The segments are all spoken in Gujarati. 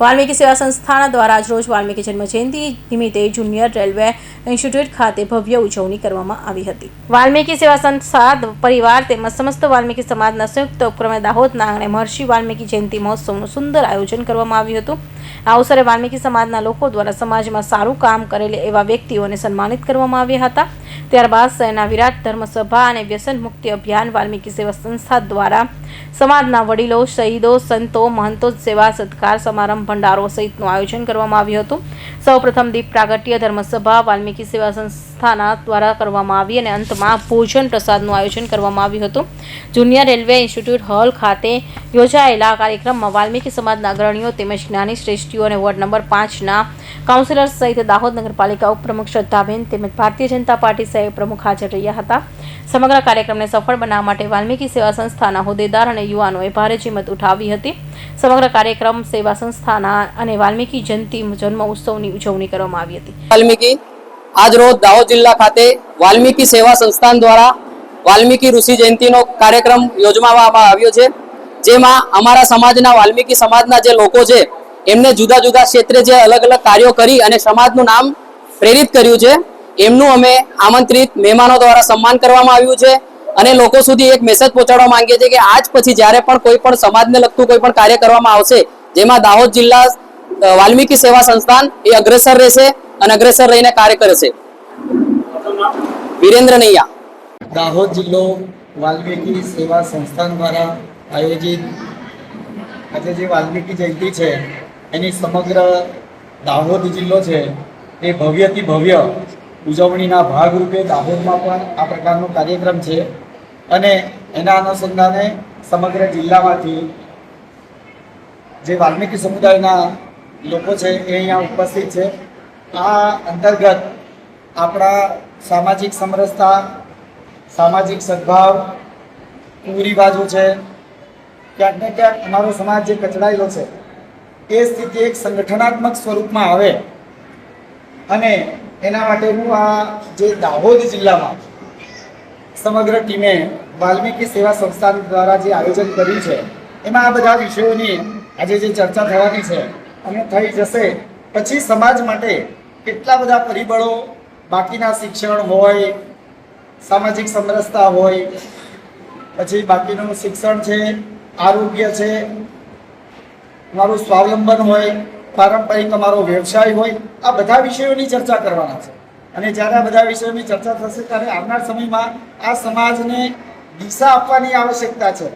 વાલ્મીકી સેવા સંસ્થાના દ્વારા આજરોજ વાલ્મીકી જન્મજયંતિ નિમિત્તે જુનિયર રેલવે ઇન્સ્ટિટ્યૂટ ખાતે ભવ્ય ઉજવણી કરવામાં આવી હતી. વાલ્મીકી સેવા સંસ્થા પરિવાર તેમજ સમસ્ત વાલ્મીકી સમાજના સંયુક્ત ઉપક્રમે દાહોદના આંગણે મહર્ષિ વાલ્મીકી જયંતિ મહોત્સવનું સુંદર આયોજન કરવામાં આવ્યું હતું. આ અવસરે વાલ્મીકી સમાજના લોકો દ્વારા સમાજમાં સારું કામ કરેલ એવા વ્યક્તિઓને સન્માનિત કરવામાં આવ્યા હતા. ત્યારબાદ શહેરના વિરાટ ધર્મસભા અને વ્યસન મુક્તિ અભિયાન વાલ્મીકી સેવા સંસ્થા દ્વારા સમાજના વડીલો, શહીદો, સંતો, મહંતો સેવા સત્કાર સમારંભ ભંડારો સહિતનું આયોજન કરવામાં આવ્યું હતું. સૌપ્રથમ દીપ પ્રાગટ્ય ધર્મસભા, વાલ્મીકી સેવા સંસ્થાના દ્વારા કરવામાં આવી અને અંતમાં ભોજન પ્રસાદનું આયોજન કરવામાં આવ્યું હતું. જુનિયર રેલવે ઇન્સ્ટિટ્યૂટ હોલ ખાતે યોજાયેલા કાર્યક્રમમાં વાલ્મીકી સમાજના અગ્રણીઓ તેમજ જ્ઞાની શ્રેષ્ઠીઓ અને વોર્ડ નંબર પાંચના કાઉન્સિલર સહિત દાહોદ નગરપાલિકા ઉપપ્રમુખ શ્રદ્ધાબેન તેમજ ભારતીય જનતા પાર્ટી સહિત પ્રમુખ હાજર રહ્યા હતા. સમગ્ર કાર્યક્રમને સફળ બનાવવા માટે વાલ્મીકી સેવા સંસ્થાના હોદ્દેદાર અને યુવાનોએ ભારે જીમત ઉઠાવી હતી. સમગ્ર કાર્યક્રમ સેવા સંસ્થાના અને વાલ્મીકી જયંતિ જન્મ ઉત્સવની ઉજવણી કરવામાં આવી હતી. વાલ્મીકી, આજ રોજ દાહોદ જિલ્લા ખાતે વાલ્મીકી સેવા સંસ્થાન દ્વારા વાલ્મીકી ઋષિ જયંતિનો કાર્યક્રમ યોજવામાં આવ્યો છે, જેમાં અમારા સમાજના વાલ્મીકી સમાજના જે લોકો છે, એમને જુદા જુદા ક્ષેત્રે જે અલગ અલગ કાર્યો કરી અને સમાજનું નામ પ્રેરિત કર્યું છે. એમનું અમે આમંત્રિત મહેમાનો દ્વારા સન્માન કરવામાં આવ્યું છે. અને લોકો સુધી એક મેસેજ પહોંચાડવા માંગીએ છીએ કે આજ પછી જ્યારે પણ કોઈ પણ સમાજને લગતું કોઈ પણ કાર્ય કરવામાં આવશે, જેમાં દાહોદ જિલ્લા વાલ્મીકી સેવા સંસ્થાન એ અગ્રેસર રહેશે અને અગ્રેસર રહીને કાર્ય કરશે વિરેન્દ્ર નૈયા. દાહોદ જિલ્લો વાલ્મીકી સેવા સંસ્થાન દ્વારા આયોજિત આજે જે વાલ્મીકી જયંતિ છે, એની સમગ્ર દાહોદ જિલ્લો છે, એ ભવ્યથી ભવ્ય ઉજવણીના ભાગરૂપે દાહોદમાં પણ આ પ્રકારનો કાર્યક્રમ છે. અને એના અનુસંધાને સમગ્ર જિલ્લામાંથી જે વાલ્મીકી સમુદાયના લોકો છે, એ અહીંયા ઉપસ્થિત છે. આ અંતર્ગત આપણા સામાજિક સમરસતા, સામાજિક સદભાવ કુરિવાજો છે. ક્યાંક ને ક્યાંક અમારો સમાજ જે કચડાયેલો છે, એ સ્થિતિ એક સંગઠનાત્મક સ્વરૂપમાં આવે. અને એના માટેનું આ જે દાહોદ જિલ્લામાં સમગ્ર ટીમે વાલ્મીકી સેવા સંસ્થાન દ્વારા જે આયોજન કર્યું છે, એમાં આ બધા વિષયોની આજે જે ચર્ચા થવાની છે, અને થઈ જશે. પછી સમાજ માટે કેટલા બધા પરિબળો બાકીના શિક્ષણ હોય, સામાજિક સમરસતા હોય, પછી બાકીનું શિક્ષણ છે, આરોગ્ય છે, મારું સ્વાવલંબન હોય, પારંપરિક અમારો વ્યવસાય હોય, આ બધા વિષયોની ચર્ચા કરવાના છે. અને જ્યારે આ બધા વિષયોની ચર્ચા થશે, ત્યારે આવનાર સમયમાં આ સમાજને દિશા આપવાની આવશ્યકતા છે.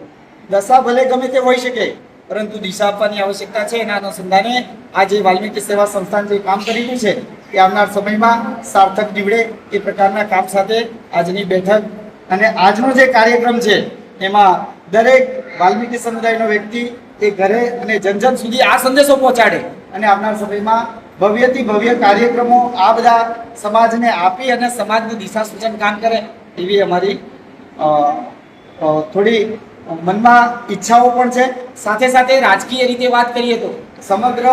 દશા ભલે ગમે તે હોઈ શકે, પરંતુ દિશા આપવાની આવશ્યકતા છે. એના અનુસંધાને આ જે વાલ્મીકી સેવા સંસ્થાન જે કામ કરી રહ્યું છે, એ આવનાર સમયમાં સાર્થક નીવડે એ પ્રકારના કામ સાથે આજની બેઠક અને આજનો જે કાર્યક્રમ છે, એમાં દરેક વાલ્મીકી સમુદાયનો વ્યક્તિ એ ઘરે અને જન જન સુધી આ સંદેશો પહોંચાડે અને આવનાર સમયમાં ભવ્યથી ભવ્ય કાર્યક્રમો આ બધા સમાજને આપી અને સમાજનું દિશા સૂચન કામ કરે, એવી અમારી થોડી મનમાં ઈચ્છાઓ પણ છે. સાથે સાથે રાજકીય રીતે વાત કરીએ તો સમગ્ર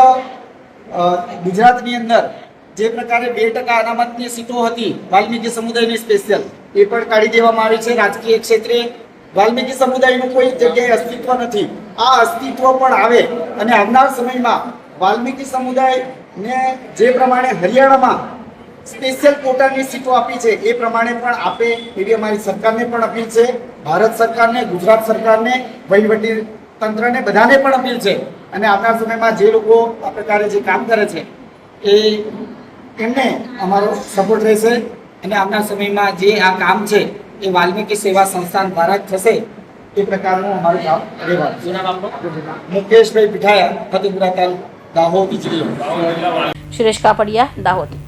ગુજરાતની અંદર જે પ્રકારે બે ટકા અનામતની સીટો હતી વાલ્મીકી સમુદાયની સ્પેશિયલ એ પણ કાઢી દેવામાં આવી છે. રાજકીય ક્ષેત્રે વાલ્મીકી સમુદાયનું કોઈ જગ્યાએ અસ્તિત્વ નથી. આ અસ્તિત્વ પણ આવે અને આવનાર સમયમાં વાલ્મીકી સમુદાયને જે પ્રમાણે હરિયાણામાં સ્પેશિયલ કોટાની સીટો આપી છે. એ પ્રમાણે પણ આપે એવી અમારી સરકારને પણ અપીલ છે. ભારત સરકારને ગુજરાત સરકારને વહીવટી તંત્રને બધાને પણ અપીલ છે. અને આવનાર સમયમાં જે લોકો આ પ્રકારે જે કામ કરે છે એ એમને અમારો સપોર્ટ રહેશે. અને આવનાર સમયમાં જે આ કામ છે એ વાલ્મીકી સેવા સંસ્થાન દ્વારા જ થશે એ પ્રકારનું અમારું કામ રહેવાનું મુકેશભાઈ પીઠાયા ફતેપુરા તાલુકા દાહોદ સુરેશ કાપડિયા દાહોદ.